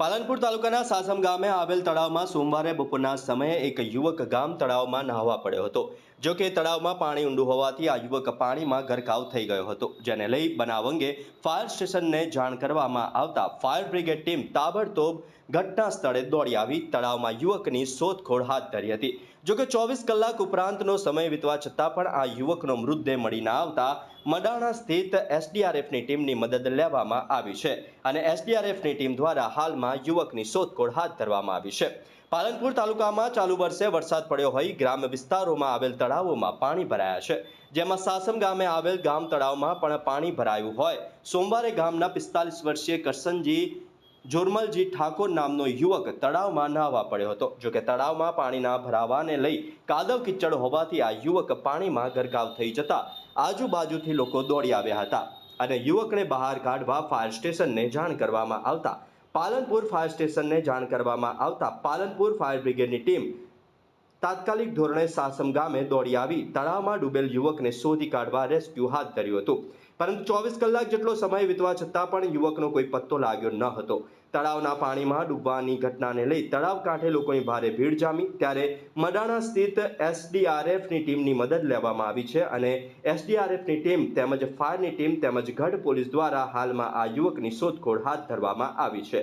પાલનપુર તાલુકાના સાસમ ગામે આવેલ તળાવમાં સોમવારે બપોરના સમયે એક યુવક ગામ તળાવમાં નહાવા પડ્યો હતો. જો કે તળાવમાં પાણી ઊંડું હોવાથી આ યુવક પાણીમાં ગરકાવ થઈ ગયો હતો. જેને લઈ બનાવ અંગે ફાયર સ્ટેશનને જાણ કરવામાં આવતા ફાયર બ્રિગેડ ટીમ તાબડતોબ ઘટના સ્થળે દોડી આવી. તળાવમાં યુવકની શોધખોળ હાથ ધરી હતી. જો કે ચોવીસ કલાક ઉપરાંતનો સમય વીતવા છતાં પણ આ યુવકનો મૃતદેહ મળી ના આવતા મડાણા સ્થિત એસડીઆરએફની ટીમની મદદ લેવામાં આવી છે અને એસડીઆરએફની ટીમ દ્વારા હાલમાં યુવકની શોધખોળ હાથ ધરવામાં આવી છે. પાલનપુર તાલુકામાં ચાલુ વર્ષે વરસાદ પડ્યો હોય ગ્રામ્ય વિસ્તારોમાં આવેલ તળાવોમાં પાણી ભરાયા છે. જેમાં સાસમ ગામે આવેલ ગામ તળાવમાં પણ પાણી ભરાયું હોય. સોમવારે ગામના પિસ્તાલીસ વર્ષીય કરસનજી જોરમલજી ઠાકોર નામનો યુવક તળાવમાં નાહવા પડ્યો હતો. જો કે તળાવમાં પાણીના ભરાવાને લઈ કાદવ કિચડ હોવાથી આ યુવક પાણીમાં ગરકાવ થઈ જતા આજુબાજુથી લોકો દોડી આવ્યા હતા અને યુવકને બહાર કાઢવા ફાયર સ્ટેશનને જાણ કરવામાં આવતા. પાલનપુર ફાયર સ્ટેશનને જાણ કરવામાં આવતા પાલનપુર ફાયર બ્રિગેડની ટીમ તાત્કાલિક ધોરણે સાસમ ગામે દોડી આવી. તળાવમાં ડૂબેલ યુવકને શોધી કાઢવા રેસ્ક્યુ હાથ ધર્યું હતું. પરંતુ ચોવીસ કલાક જેટલો સમય વીતવા છતાં પણ યુવકનો કોઈ પત્તો લાગ્યો ન હતો. તળાવના પાણીમાં ડૂબવાની ઘટનાને લઈ તળાવ કાંઠે લોકોની ભારે ભીડ જામી, ત્યારે મડાણા સ્થિત એસડીઆરએફની ટીમની મદદ લેવામાં આવી છે અને એસડીઆરએફની ટીમ તેમજ ફાયરની ટીમ તેમજ ગઢ પોલીસ દ્વારા હાલમાં આ યુવકની શોધખોળ હાથ ધરવામાં આવી છે.